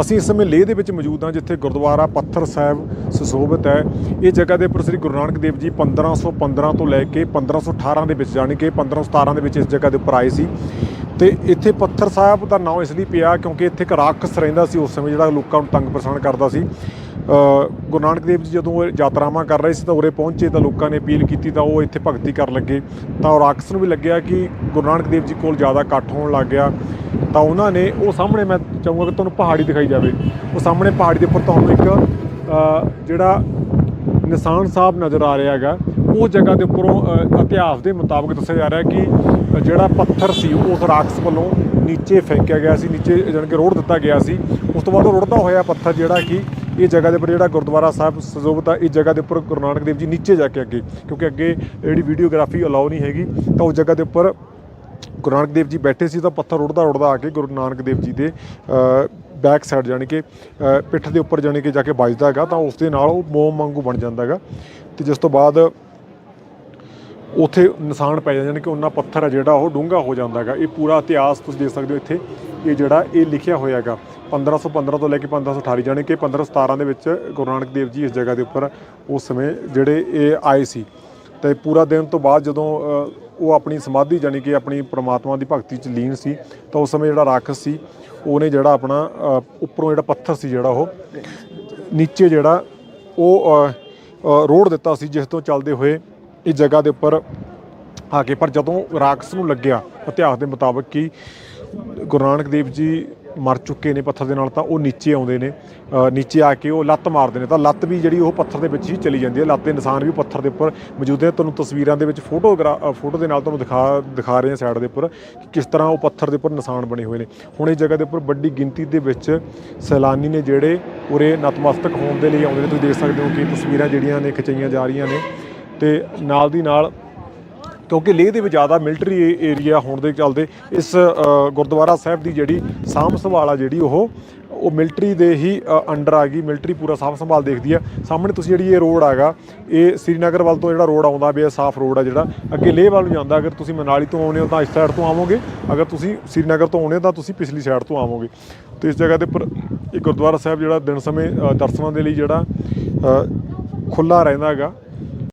ਅਸੀਂ ਇਸ ਸਮੇਂ ਲੇਹ ਦੇ ਵਿੱਚ ਮੌਜੂਦ ਹਾਂ, ਜਿੱਥੇ ਗੁਰਦੁਆਰਾ ਪੱਥਰ ਸਾਹਿਬ ਸੁਸ਼ੋਭਿਤ ਹੈ। ਇਹ ਜਗ੍ਹਾ ਦੇ ਉੱਪਰ ਸ੍ਰੀ ਗੁਰੂ ਨਾਨਕ ਦੇਵ ਜੀ 1515 ਤੋਂ ਲੈ ਕੇ 1518 ਦੇ ਵਿੱਚ, ਜਾਣੀ ਕਿ 1517 ਦੇ ਵਿੱਚ ਇਸ ਜਗ੍ਹਾ ਦੇ ਉੱਪਰ ਆਏ ਸੀ। ਤੇ ਇੱਥੇ ਪੱਥਰ ਸਾਹਿਬ ਦਾ ਨਾਮ ਇਸ ਲਈ ਪਿਆ ਕਿਉਂਕਿ ਇੱਥੇ ਇੱਕ ਰਾਖਸ ਰਹਿੰਦਾ ਸੀ, ਉਸ ਸਮੇਂ ਜਿਹੜਾ ਲੋਕਾਂ ਨੂੰ ਤੰਗ ਪਰੇਸ਼ਾਨ ਕਰਦਾ ਸੀ। ਗੁਰੂ ਨਾਨਕ ਦੇਵ ਜੀ ਜਦੋਂ ਯਾਤਰਾਵਾਂ ਕਰ ਰਹੇ ਸੀ ਤਾਂ ਉਰੇ ਪਹੁੰਚੇ ਤਾਂ ਲੋਕਾਂ ਨੇ ਅਪੀਲ ਕੀਤੀ ਤਾਂ ਉਹ ਇੱਥੇ ਭਗਤੀ ਕਰਨ ਲੱਗੇ। ਤਾਂ ਉਹ ਰਾਖਸ ਨੂੰ ਵੀ ਲੱਗਿਆ ਕਿ ਗੁਰੂ ਨਾਨਕ ਦੇਵ ਜੀ ਕੋਲ ਜ਼ਿਆਦਾ ਇਕੱਠ ਹੋਣ ਲੱਗ ਗਿਆ। ਤਾਂ ਉਹਨਾਂ ਨੇ ਉਹ ਸਾਹਮਣੇ ਮੈਂ ਚਾਹੂੰਗਾ ਕਿ ਤੁਹਾਨੂੰ ਪਹਾੜੀ ਦਿਖਾਈ ਜਾਵੇ। ਉਹ ਸਾਹਮਣੇ ਪਹਾੜੀ ਦੇ ਉੱਪਰ ਤੁਹਾਨੂੰ ਇੱਕ ਜਿਹੜਾ ਨਿਸ਼ਾਨ ਸਾਹਿਬ ਨਜ਼ਰ ਆ ਰਿਹਾ ਹੈਗਾ, ਉਹ ਜਗ੍ਹਾ ਦੇ ਉੱਪਰੋਂ ਇਤਿਹਾਸ ਦੇ ਮੁਤਾਬਕ ਦੱਸਿਆ ਜਾ ਰਿਹਾ ਕਿ ਜਿਹੜਾ ਪੱਥਰ ਸੀ ਉਸ ਰਾਖਸ ਵੱਲੋਂ ਨੀਚੇ ਫੇਂਕਿਆ ਗਿਆ ਸੀ, ਨੀਚੇ ਜਾਣੀ ਕਿ ਰੋੜ ਦਿੱਤਾ ਗਿਆ ਸੀ। ਉਸ ਤੋਂ ਬਾਅਦ ਉਹ ਰੁੜਦਾ ਹੋਇਆ ਪੱਥਰ ਜਿਹੜਾ ਕਿ ਇਹ ਜਗ੍ਹਾ ਦੇ ਉੱਪਰ ਜਿਹੜਾ ਗੁਰਦੁਆਰਾ ਸਾਹਿਬ ਸਜੋਬਤ ਆ ਇਸ ਜਗ੍ਹਾ ਦੇ ਉੱਪਰ ਗੁਰੂ ਨਾਨਕ ਦੇਵ ਜੀ ਨੀਚੇ ਜਾ ਕੇ ਅੱਗੇ, ਕਿਉਂਕਿ ਅੱਗੇ ਜਿਹੜੀ ਵੀਡੀਓਗ੍ਰਾਫੀ ਅਲਾਉ ਨਹੀਂ ਹੈਗੀ, ਤਾਂ ਉਸ ਜਗ੍ਹਾ ਦੇ ਉੱਪਰ ਗੁਰੂ ਨਾਨਕ ਦੇਵ ਜੀ ਬੈਠੇ ਸੀ ਤਾਂ ਪੱਥਰ ਰੁੜਦਾ ਰੁੜਦਾ ਆ ਕੇ ਗੁਰੂ ਨਾਨਕ ਦੇਵ ਜੀ ਦੇ ਬੈਕ ਸਾਈਡ ਜਾਣੀ ਕਿ ਪਿੱਠ ਦੇ ਉੱਪਰ ਜਾਣੀ ਕਿ ਜਾ ਕੇ ਵੱਜਦਾ ਹੈਗਾ ਤਾਂ ਉਸ ਦੇ ਨਾਲ ਉਹ ਮੋਮ ਵਾਂਗੂ ਬਣ ਜਾਂਦਾ ਹੈਗਾ ਤੇ ਜਿਸ ਤੋਂ ਬਾਅਦ ਉੱਥੇ ਨਿਸ਼ਾਨ ਪੈ ਜਾਂਦੇ ਨੇ ਕਿ ਉਹਨਾਂ ਪੱਥਰ ਹੈ ਜਿਹੜਾ ਉਹ ਡੂੰਘਾ ਹੋ ਜਾਂਦਾ ਹੈਗਾ। ਇਹ ਪੂਰਾ ਇਤਿਹਾਸ ਤੁਸੀਂ ਦੇਖ ਸਕਦੇ ਹੋ ਇੱਥੇ। ਇਹ ਜਿਹੜਾ ਇਹ ਲਿਖਿਆ ਹੋਇਆ ਹੈਗਾ 1515 ਤੋਂ ਲੈ ਕੇ 1518 ਜਾਣੀ ਕਿ 1517 ਦੇ ਵਿੱਚ ਗੁਰੂ ਨਾਨਕ ਦੇਵ ਜੀ ਇਸ ਜਗ੍ਹਾ ਦੇ ਉੱਪਰ ਉਸ ਸਮੇਂ ਜਿਹੜੇ ਇਹ ਆਏ ਸੀ। ਤੇ ਪੂਰਾ ਦਿਨ ਤੋਂ ਬਾਅਦ ਜਦੋਂ ਉਹ ਆਪਣੀ ਸਮਾਧੀ ਜਾਣੀ ਕਿ ਆਪਣੀ ਪ੍ਰਮਾਤਮਾ ਦੀ ਭਗਤੀ ਚ ਲੀਨ ਸੀ ਤਾਂ ਉਸ ਸਮੇਂ ਜਿਹੜਾ ਰਾਖਸ ਸੀ ਉਹਨੇ ਜਿਹੜਾ ਆਪਣਾ ਉੱਪਰੋਂ ਜਿਹੜਾ ਪੱਥਰ ਸੀ ਜਿਹੜਾ ਉਹ ਨੀਚੇ ਜਿਹੜਾ ਉਹ ਅ, ਰੋੜ ਦਿੱਤਾ ਸੀ ਜਿਸ ਤੋਂ ਚੱਲਦੇ ਹੋਏ ਇਸ ਜਗ੍ਹਾ ਦੇ ਉੱਪਰ ਆ ਕੇ, ਪਰ ਜਦੋਂ ਰਾਕਸ ਨੂੰ ਲੱਗਿਆ ਇਤਿਹਾਸ ਦੇ ਮੁਤਾਬਕ ਕਿ ਗੁਰੂ ਨਾਨਕ ਦੇਵ ਜੀ ਮਰ ਚੁੱਕੇ ਨੇ ਪੱਥਰ ਦੇ ਨਾਲ, ਤਾਂ ਉਹ ਨੀਚੇ ਆਉਂਦੇ ਨੇ ਨੀਚੇ ਆ ਕੇ ਉਹ ਲੱਤ ਮਾਰਦੇ ਨੇ, ਤਾਂ ਲੱਤ ਵੀ ਜਿਹੜੀ ਉਹ ਪੱਥਰ ਦੇ ਵਿੱਚ ਹੀ ਚਲੀ ਜਾਂਦੀ ਹੈ। ਲੱਤ ਦੇ ਨਿਸ਼ਾਨ ਵੀ ਪੱਥਰ ਦੇ ਉੱਪਰ ਮੌਜੂਦ ਹੈ। ਤੁਹਾਨੂੰ ਤਸਵੀਰਾਂ ਦੇ ਵਿੱਚ ਫੋਟੋਗ੍ਰਾ ਫੋਟੋ ਦੇ ਨਾਲ ਤੁਹਾਨੂੰ ਦਿਖਾ ਦਿਖਾ ਰਹੇ ਹਾਂ ਸਾਈਡ ਦੇ ਉੱਪਰ ਕਿ ਕਿਸ ਤਰ੍ਹਾਂ ਉਹ ਪੱਥਰ ਦੇ ਉੱਪਰ ਨਿਸ਼ਾਨ ਬਣੇ ਹੋਏ ਨੇ। ਹੁਣ ਇਸ ਜਗ੍ਹਾ ਦੇ ਉੱਪਰ ਵੱਡੀ ਗਿਣਤੀ ਦੇ ਵਿੱਚ ਸੈਲਾਨੀ ਨੇ ਜਿਹੜੇ ਉਰੇ ਨਤਮਸਤਕ ਹੋਣ ਦੇ ਲਈ ਆਉਂਦੇ ਨੇ। ਤੁਸੀਂ ਦੇਖ ਸਕਦੇ ਹੋ ਕਿ ਤਸਵੀਰਾਂ ਜਿਹੜੀਆਂ ਨੇ, ਖਿਚਾਈਆਂ ਜਾ ਰਹੀਆਂ ਨੇ। ਤੇ ਨਾਲ ਦੀ ਨਾਲ, ਕਿਉਂਕਿ ਲੇਹ ਦੇ ਵਿੱਚ ਜ਼ਿਆਦਾ ਮਿਲਟਰੀ ਏਰੀਆ ਹੋਣ ਦੇ ਚੱਲਦੇ, ਇਸ ਗੁਰਦੁਆਰਾ ਸਾਹਿਬ ਦੀ ਜਿਹੜੀ ਸਾਂਭ ਸੰਭਾਲ ਆ ਜਿਹੜੀ ਉਹ ਉਹ ਮਿਲਟਰੀ ਦੇ ਹੀ ਅੰਡਰ ਆ ਗਈ ਮਿਲਟਰੀ ਪੂਰਾ ਸਾਂਭ ਸੰਭਾਲ ਦੇਖਦੀ ਆ। ਸਾਹਮਣੇ ਤੁਸੀਂ ਜਿਹੜੀ ਇਹ ਰੋਡ ਆਗਾ ਇਹ ਸ੍ਰੀਨਗਰ ਵੱਲ ਤੋਂ ਜਿਹੜਾ ਰੋਡ ਆਉਂਦਾ ਵੀ ਇਹ ਸਾਫ਼ ਰੋਡ ਆ ਜਿਹੜਾ, ਅੱਗੇ ਲੇਹ ਵੱਲ ਨੂੰ ਜਾਂਦਾ, ਅਗਰ ਤੁਸੀਂ ਮਨਾਲੀ ਤੋਂ ਆਉਂਦੇ ਹੋ ਤਾਂ ਇਸ ਸਾਈਡ ਤੋਂ ਆਵੋਗੇ, ਅਗਰ ਤੁਸੀਂ ਸ੍ਰੀਨਗਰ ਤੋਂ ਆਉਂਦੇ ਹੋ ਤਾਂ ਤੁਸੀਂ ਪਿਛਲੀ ਸਾਈਡ ਤੋਂ ਆਵੋਗੇ। ਤੇ ਇਸ ਜਗ੍ਹਾ ਦੇ ਉੱਪਰ ਇਹ ਗੁਰਦੁਆਰਾ ਸਾਹਿਬ ਜਿਹੜਾ ਦਿਨ ਸਮੇਂ ਦਰਸ਼ਨਾਂ ਦੇ ਲਈ ਜਿਹੜਾ ਖੁੱਲਾ ਰਹਿੰਦਾ ਹੈਗਾ।